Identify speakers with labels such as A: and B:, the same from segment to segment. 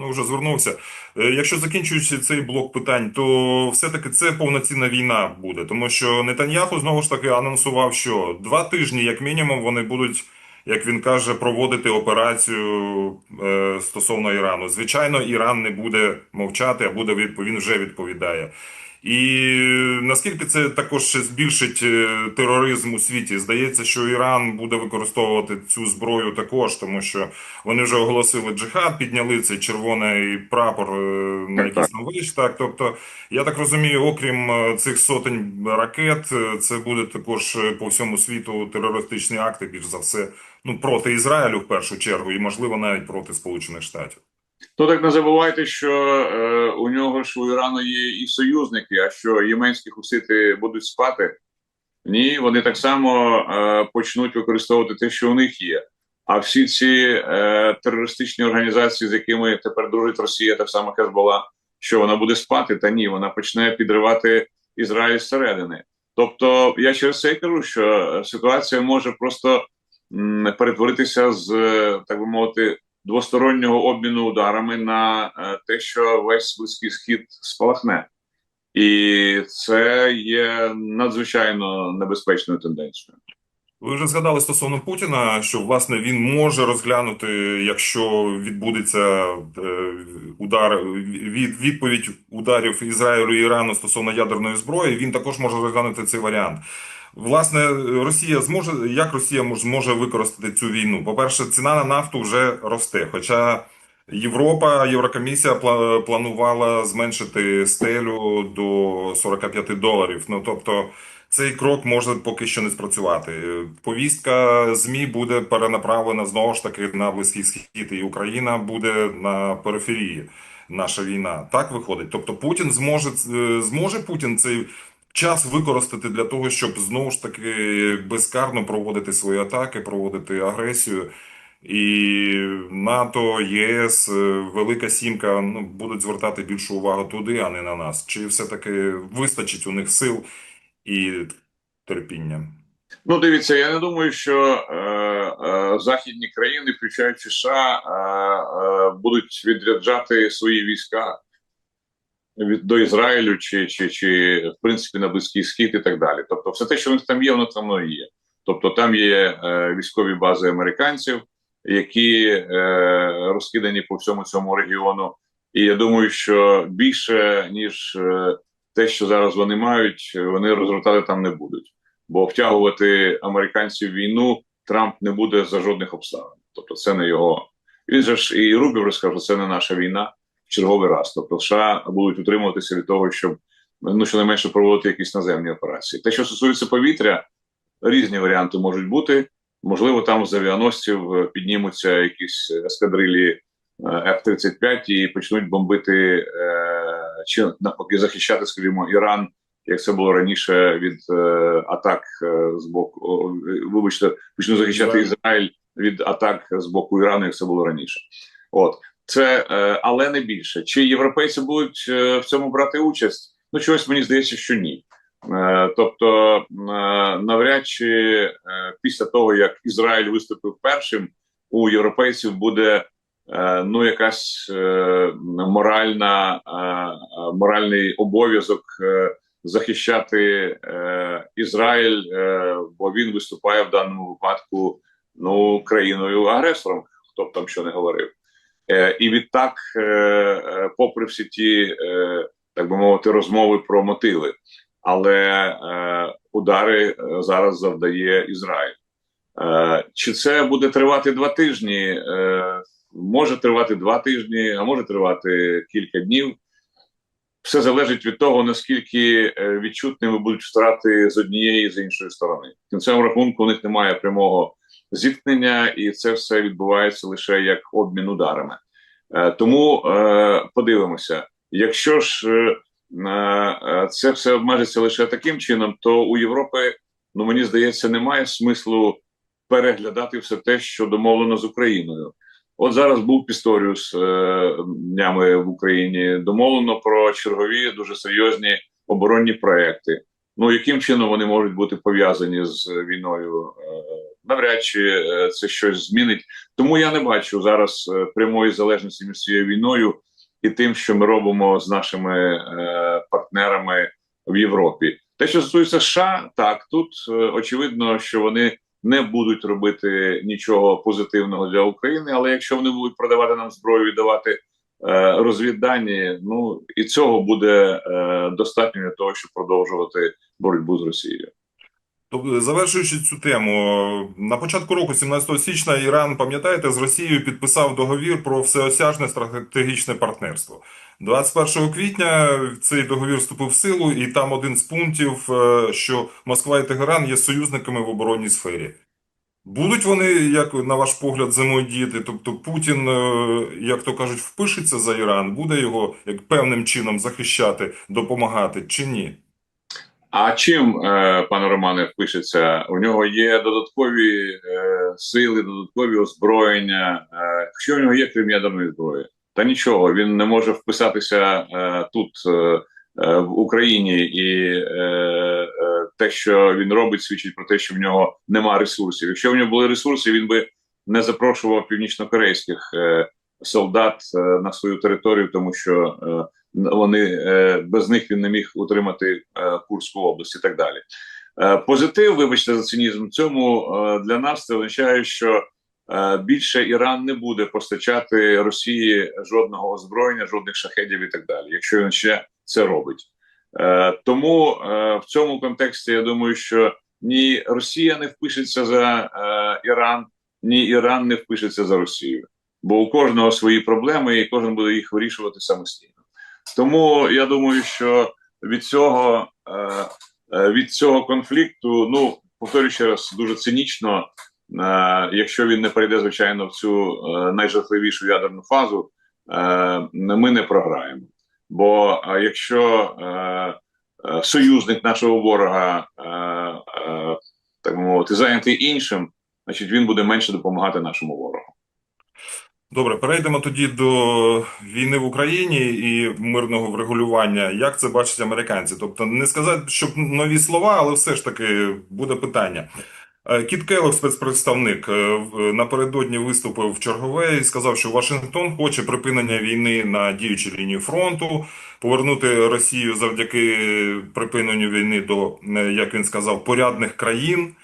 A: Ну, вже звернувся. Е, Якщо закінчуючи цей блок питань, то все-таки це повноцінна війна буде, тому що Нетаньяху знову ж таки анонсував, що два тижні, як мінімум, вони будуть, як він каже, проводити операцію е, стосовно Ірану. Звичайно, Іран не буде мовчати, а буде відпо- він вже відповідає. І наскільки це також ще збільшить е, тероризм у світі? Здається, що Іран буде використовувати цю зброю також, тому що вони вже оголосили джихад, підняли цей червоний прапор е, на якийсь там виш. Так, тобто, я так розумію, окрім е, цих сотень ракет, е, це буде також е, по всьому світу терористичні акти, більш за все, ну проти Ізраїлю в першу чергу, і можливо навіть проти Сполучених Штатів.
B: То так не забувайте, що е, у нього ж у Ірану є і союзники. А що єменські хусити будуть спати? Ні, вони так само е, почнуть використовувати те, що у них є. А всі ці е, терористичні організації, з якими тепер дружить Росія, так само Хезбола, що вона буде спати, та ні, вона почне підривати Ізраїль зсередини. Тобто, я через це кажу, що ситуація може просто м, перетворитися з е, так би мовити двостороннього обміну ударами на е, те, що весь близький схід спалахне. І це є надзвичайно небезпечною тенденцією.
A: Ви вже згадали стосовно Путіна, що власне він може розглянути, якщо відбудеться е, удар від відповідь ударів Ізраїлю і Ірану стосовно ядерної зброї. Він також може розглянути цей варіант. Власне, Росія зможе як Росія мож- зможе використати цю війну? По-перше, ціна на нафту вже росте. Хоча Європа, Єврокомісія пла- планувала зменшити стелю до 45 доларів. Ну тобто. Цей крок може поки що не спрацювати. Повістка ЗМІ буде перенаправлена знову ж таки на Близький Схід, і Україна буде на периферії. Наша війна так виходить. Тобто Путін зможе е, зможе Путін цей час використати для того, щоб знову ж таки безкарно проводити свої атаки, проводити агресію. І НАТО, ЄС, е, Велика Сімка ну, будуть звертати більшу увагу туди, а не на нас. Чи все-таки вистачить у них сил і терпіння?
B: Ну, дивіться, я не думаю, що е, е, західні країни, включаючи США, е, е, будуть відряджати свої війська від до Ізраїлю чи, чи, чи в принципі на Близький Схід і так далі. Тобто, все те, що них там є, воно там і є. Тобто, там є е, військові бази американців, які е, розкидані по всьому цьому регіону. І я думаю, що більше ніж е, те, що зараз вони мають, вони розгортати там не будуть. Бо втягувати американців в війну Трамп не буде за жодних обставин. Тобто, це не його. Він же ж і Рубів розказав, що це не наша війна черговий раз. Тобто, США будуть утримуватися від того, щоб ну щонайменше проводити якісь наземні операції. Те, що стосується повітря, різні варіанти можуть бути. Можливо, там з авіаносців е, піднімуться якісь ескадрилі е, F-35 і почнуть бомбити е, чи навпаки захищати, скажімо, Іран, як це було раніше від е, атак е, з боку, о, е, вибачте, почнуть захищати Ізраїль від атак з боку Ірану, як це було раніше. От це, е, але не більше. Чи європейці будуть е, в цьому брати участь? Ну, чогось мені здається, що ні. Е, Тобто, навряд чи після того, як Ізраїль виступив першим, у європейців буде ну якась моральна, моральний обов'язок захищати Ізраїль, бо він виступає в даному випадку ну країною агресором, хто б там що не говорив. Е, І відтак, е, е, попри всі ті, так би мовити, розмови про мотиви, але удари зараз завдає Ізраїль. Чи це буде тривати два тижні? Може тривати два тижні, а може тривати кілька днів. Все залежить від того, наскільки відчутними будуть втрати з однієї і з іншої сторони. В кінцевому рахунку у них немає прямого зіткнення, і це все відбувається лише як обмін ударами. Е, Тому е, подивимося, якщо ж е, це все обмежиться лише таким чином, то у Європи, ну мені здається, немає смислу переглядати все те, що домовлено з Україною. От зараз був Пісторіус днями в Україні. Домовлено про чергові дуже серйозні оборонні проекти. Ну яким чином вони можуть бути пов'язані з війною? Навряд чи е, це щось змінить. Тому я не бачу зараз е, прямої залежності між цією війною і тим, що ми робимо з нашими е, партнерами в Європі. Те, що стосується США, так тут очевидно, що вони не будуть робити нічого позитивного для України, але якщо вони будуть продавати нам зброю і давати розвіддані, ну і цього буде е, достатньо для того, щоб продовжувати боротьбу з Росією.
A: Тобто, завершуючи цю тему, на початку року, 17 січня, Іран, пам'ятаєте, з Росією підписав договір про всеосяжне стратегічне партнерство. 21 квітня цей договір вступив в силу, і там один з пунктів, е, що Москва і Тегеран є союзниками в оборонній сфері. Будуть вони, як на ваш погляд, взаємодіяти? Тобто Путін, е, як то кажуть, впишеться за Іран, буде його як певним чином захищати, допомагати чи ні?
B: А чим е, пане Романе впишеться? У нього є додаткові е, сили, додаткові озброєння. Е, що у нього є крім ядерної зброї? Та нічого, він не може вписатися тут в Україні, і те, що він робить, свідчить про те, що в нього нема ресурсів. Якщо в нього були ресурси, він би не запрошував північнокорейських солдат на свою територію, тому що вони е, без них він не міг утримати е, Курську область і так далі. Е, позитив, вибачте за цинізм, цьому для нас це означає, що більше Іран не буде постачати Росії жодного озброєння, жодних шахедів і так далі, якщо він ще це робить. Тому в цьому контексті я думаю, що ні Росія не впишеться за Іран, ні Іран не впишеться за Росію, бо у кожного свої проблеми, і кожен буде їх вирішувати самостійно. Тому я думаю, що від цього е, е, від цього конфлікту, ну повторюю ще раз, дуже цинічно, е, якщо він не перейде, звичайно, в цю найжахливішу ядерну фазу, ми не програємо. Бо якщо союзник нашого ворога, так би мовити, зайнятий іншим, значить він буде менше допомагати нашому ворогу.
A: Добре, перейдемо тоді до війни в Україні і мирного врегулювання. Як це бачать американці? Тобто, не сказати, щоб нові слова, але все ж таки буде питання. Е, Кіт Келлог, спецпредставник, е, напередодні виступив в чергове і сказав, що Вашингтон хоче припинення війни на діючій лінії фронту, повернути Росію завдяки припиненню війни до, е, як він сказав, порядних країн.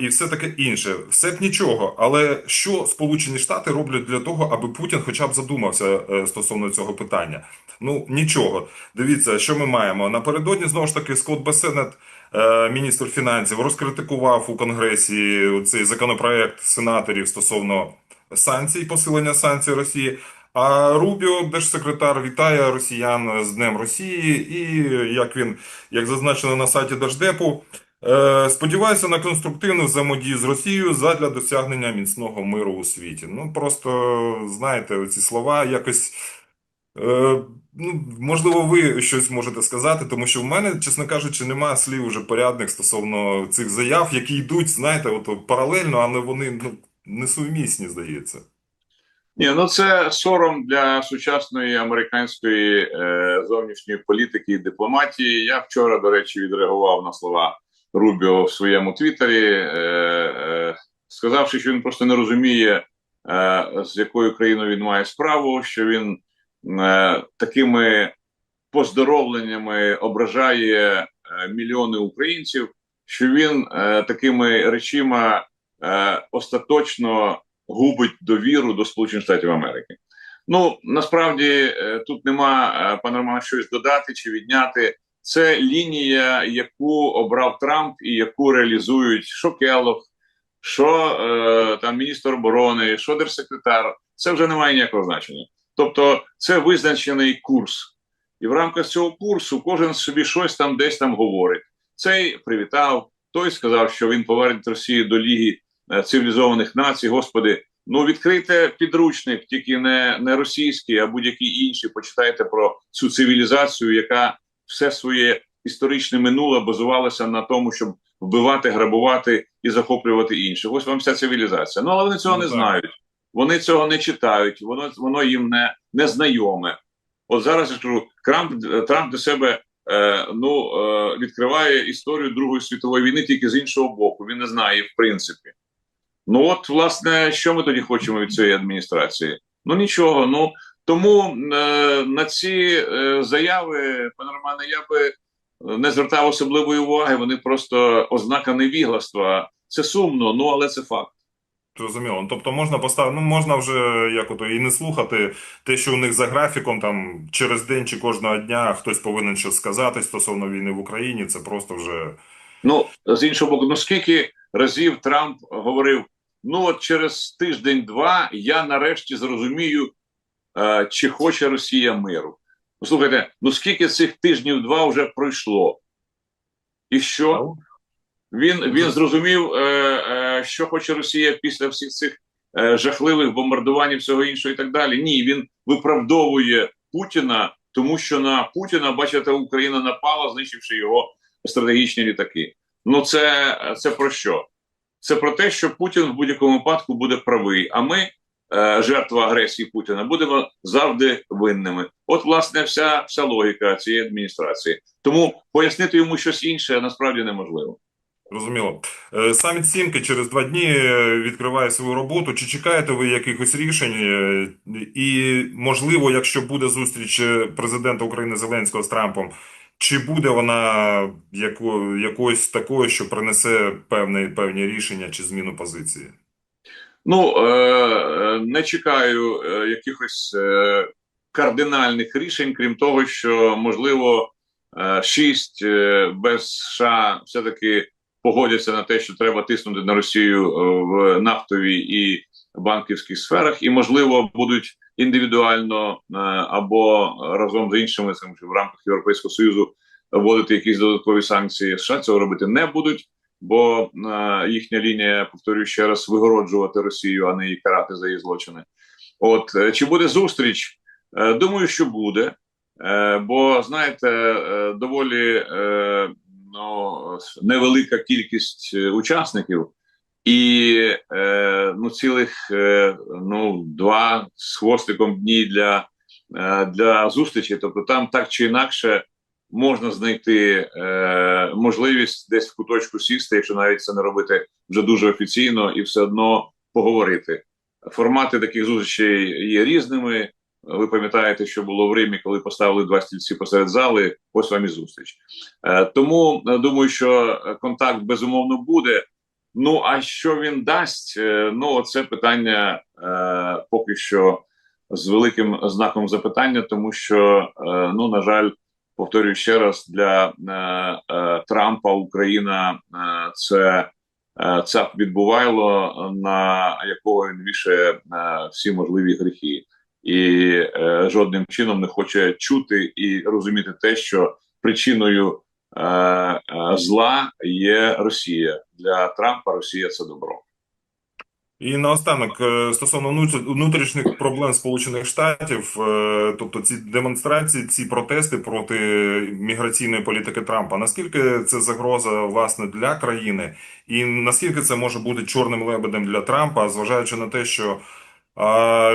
A: І все таке інше. Все б нічого. Але що Сполучені Штати роблять для того, аби Путін хоча б задумався е, стосовно цього питання? Ну нічого. Дивіться, що ми маємо. Напередодні знову ж таки Скотт Бесенет, е, міністр фінансів, розкритикував у Конгресі цей законопроект сенаторів стосовно санкцій, посилення санкцій Росії. А Рубіо, держсекретар, вітає росіян з Днем Росії, і як він, як зазначено на сайті Держдепу, Сподіваюся на конструктивну взаємодію з Росією задля досягнення міцного миру у світі. Ну просто знаєте, ці слова якось. Е, ну, можливо, ви щось можете сказати, тому що в мене, чесно кажучи, немає слів уже порядних стосовно цих заяв, які йдуть, знаєте, от паралельно, але вони ну, несумісні, здається.
B: Ні, ну це сором для сучасної американської е, зовнішньої політики і дипломатії. Я вчора, до речі, відреагував на слова Рубіо в своєму твіттері, е, е, сказавши, що він просто не розуміє, е, з якою країною він має справу, що він такими поздоровленнями ображає мільйони українців, що він такими речима остаточно губить довіру до Сполучених Штатів Америки. Ну насправді тут нема пане Романе, щось додати чи відняти. Це лінія, яку обрав Трамп і яку реалізують що Келлог, що е, там міністр оборони, що держсекретар. Це вже не має ніякого значення. Тобто, це визначений курс, і в рамках цього курсу кожен собі щось там десь там говорить. Цей привітав, той сказав, що він поверне Росію до Ліги е, цивілізованих націй. Господи, ну відкрийте підручник, тільки не, не російський, а будь-який інший. Почитайте про цю цивілізацію, яка все своє історичне минуле базувалося на тому, щоб вбивати, грабувати і захоплювати інших. Ось вам вся цивілізація. Ну але вони цього
A: Ну,
B: не
A: так.
B: знають. Вони цього не читають, воно воно їм не, не знайоме. От зараз я кажу, Трамп, Трамп для себе е, ну, е, відкриває історію Другої світової війни тільки з іншого боку. Він не знає її в принципі. Ну от, власне, що ми тоді хочемо від цієї адміністрації? Ну нічого. Ну тому е, на ці е, заяви, пане Романе, я би е, не звертав особливої уваги. Вони просто ознака невігластва. Це сумно, ну але це факт.
A: Зрозуміло. Тобто можна поставити, ну можна вже як ото і не слухати те, що у них за графіком там через день чи кожного дня хтось повинен щось сказати стосовно війни в Україні. Це просто вже
B: Ну, з іншого боку, ну скільки разів Трамп говорив: ну от через тиждень-два я нарешті зрозумію, чи хоче Росія миру. Ну, слухайте, ну скільки цих тижнів два вже пройшло? І що? Він, він зрозумів, е, е, що хоче Росія після всіх цих е, жахливих бомбардувань і всього іншого і так далі. Ні, він виправдовує Путіна, тому що на Путіна, бачите, Україна напала, знищивши його стратегічні літаки. Ну, це, це про що? Це про те, що Путін в будь-якому випадку буде правий, а ми, е, жертва агресії Путіна, будемо завжди винними. От, власне, вся, вся логіка цієї адміністрації. Тому пояснити йому щось інше насправді неможливо.
A: Зрозуміло. Е, Саміт Сімки через два дні е, відкриває свою роботу. Чи чекаєте ви якихось рішень? Е, І, можливо, якщо буде зустріч е, президента України Зеленського з Трампом, чи буде вона яко, якоюсь такою, що принесе певні, певні рішення чи зміну позиції?
B: Ну е, е, не чекаю е, якихось кардинальних рішень, крім того, що можливо шість без США все-таки погодяться на те, що треба тиснути на Росію в нафтовій і банківських сферах, і можливо будуть індивідуально або разом з іншими скажімо, в рамках Європейського союзу вводити якісь додаткові санкції. США цього робити не будуть бо е, їхня лінія, повторюю ще раз, вигороджувати Росію, а не її карати за її злочини. От е, чи буде зустріч? Е, думаю, що буде, бо знаєте, доволі ну, невелика кількість учасників, і ну, цілих ну, два з хвостиком дні для, для зустрічі. Тобто, там так чи інакше можна знайти е, можливість десь в куточку сісти, якщо навіть це не робити вже дуже офіційно, і все одно поговорити. Формати таких зустрічей є різними. Ви пам'ятаєте, що було в Римі, коли поставили два стільці посеред зали. Ось вам і зустріч. Е, тому е, думаю, що контакт безумовно буде. Ну а що він дасть? Е, ну, це питання е, поки що з великим знаком запитання, тому що е, ну на жаль повторюю ще раз для е, е, Трампа Україна е, це е, цап відбувайло, на якого він вішає всі можливі гріхи, і жодним чином не хоче чути і розуміти те, що причиною зла є Росія для Трампа. Росія це добро.
A: І наостанок, е, стосовно внут- внутрішніх проблем Сполучених Штатів, е, тобто ці демонстрації, ці протести проти міграційної політики Трампа, наскільки це загроза власне для країни, і наскільки це може бути чорним лебедем для Трампа, зважаючи на те, що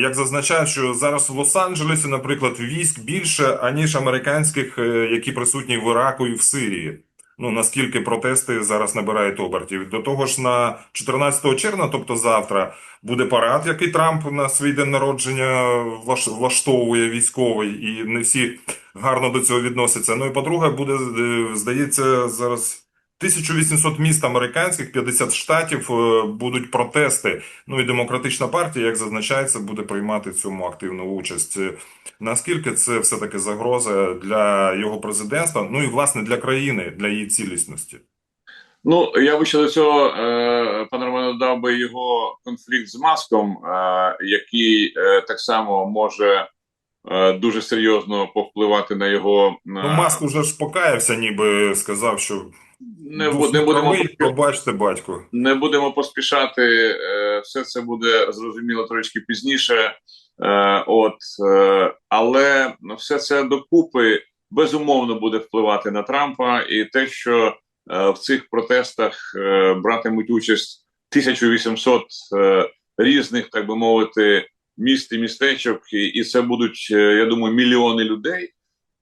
A: як зазначають, що зараз в Лос-Анджелесі, наприклад, військ більше аніж американських, е, які присутні в Іраку і в Сирії. Ну, наскільки протести зараз набирають обертів. До того ж, на 14 червня, тобто завтра, буде парад, який Трамп на свій день народження влаш- влаштовує військовий, і не всі гарно до цього відносяться. Ну і по-друге, буде, е, здається, зараз 1800 міст американських, 50 штатів е, будуть протести. Ну і демократична партія, як зазначається, буде приймати в цьому активну участь. Е, Наскільки це все-таки загроза для його президентства, ну і власне для країни, для її цілісності?
B: Ну, я би ще до цього, е, пане Романе, додав би його конфлікт з Маском, який так само може дуже серйозно повпливати на його.
A: Ну, Маск уже ж покаявся, ніби сказав, що
B: не, бу- не будемо
A: правий, пробачте, батько.
B: не будемо поспішати. е, Все це буде зрозуміло трошки пізніше. Е, От, е, але все це докупи безумовно буде впливати на Трампа, і те, що в цих протестах братимуть участь 1800 е, різних, так би мовити, міст і містечок, і, це будуть, я думаю, мільйони людей.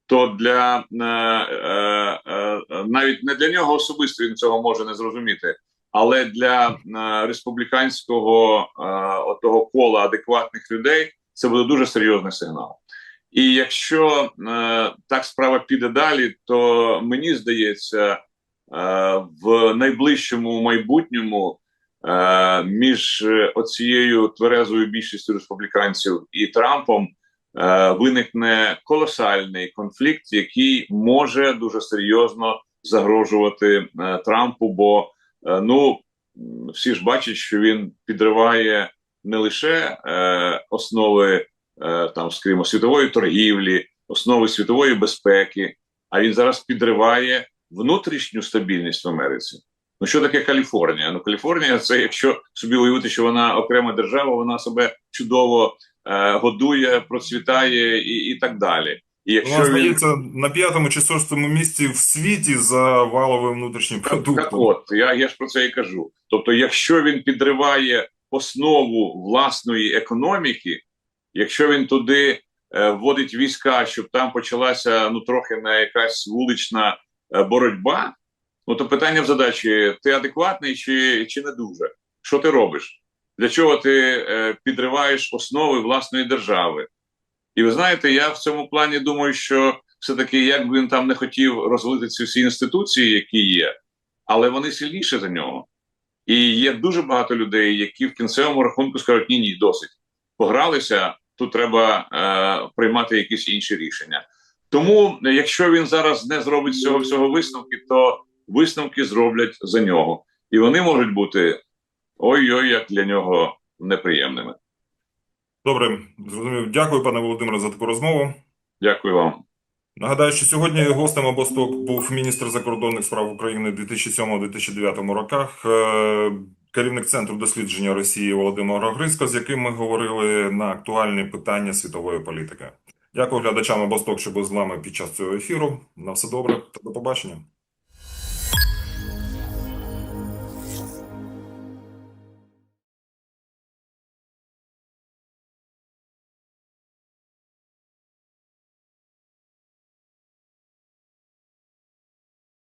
B: То для е, е, е, навіть не для нього особисто він цього може не зрозуміти, але для е, республіканського е, отого кола адекватних людей це буде дуже серйозний сигнал. І якщо е, так справа піде далі, то мені здається, е, в найближчому майбутньому е, між е, оцією тверезою більшістю республіканців і Трампом виникне колосальний конфлікт, який може дуже серйозно загрожувати е, Трампу. Бо е, ну всі ж бачать, що він підриває не лише е, основи е, там, скажімо, світової торгівлі, основи світової безпеки, а він зараз підриває внутрішню стабільність в Америці. Ну що таке Каліфорнія? Ну Каліфорнія це якщо собі уявити, що вона окрема держава, вона себе чудово е, годує, процвітає і, і так далі. І якщо
A: Вона
B: він
A: здається на п'ятому чи шостому місці в світі за валовим внутрішнім
B: Так, так от, я, я ж про це і кажу. Тобто, якщо він підриває основу власної економіки, якщо він туди е, вводить війська, щоб там почалася ну трохи не якась вулична е, боротьба, ну то питання в задачі: ти адекватний чи, чи не дуже? Що ти робиш? Для чого ти е, підриваєш основи власної держави? І ви знаєте, я в цьому плані думаю, що все-таки як би він там не хотів розвалити ці всі інституції, які є, але вони сильніші за нього. І є дуже багато людей, які в кінцевому рахунку скажуть: ні, ні, досить. Погралися, тут треба е, приймати якісь інші рішення. Тому, якщо він зараз не зробить цього всього висновки, то висновки зроблять за нього. І вони можуть бути ой-ой, як для нього неприємними.
A: Добре, зрозумів. Дякую, пане Володимире, за таку розмову.
B: Дякую вам.
A: Нагадаю, що сьогодні гостем обосток був міністр закордонних справ України 2007-2009 роках, е, керівник центру дослідження Росії Володимир Грицько, з яким ми говорили на актуальні питання світової політики. Дякую глядачам обосток, що були з нами під час цього ефіру. На все добре та до побачення.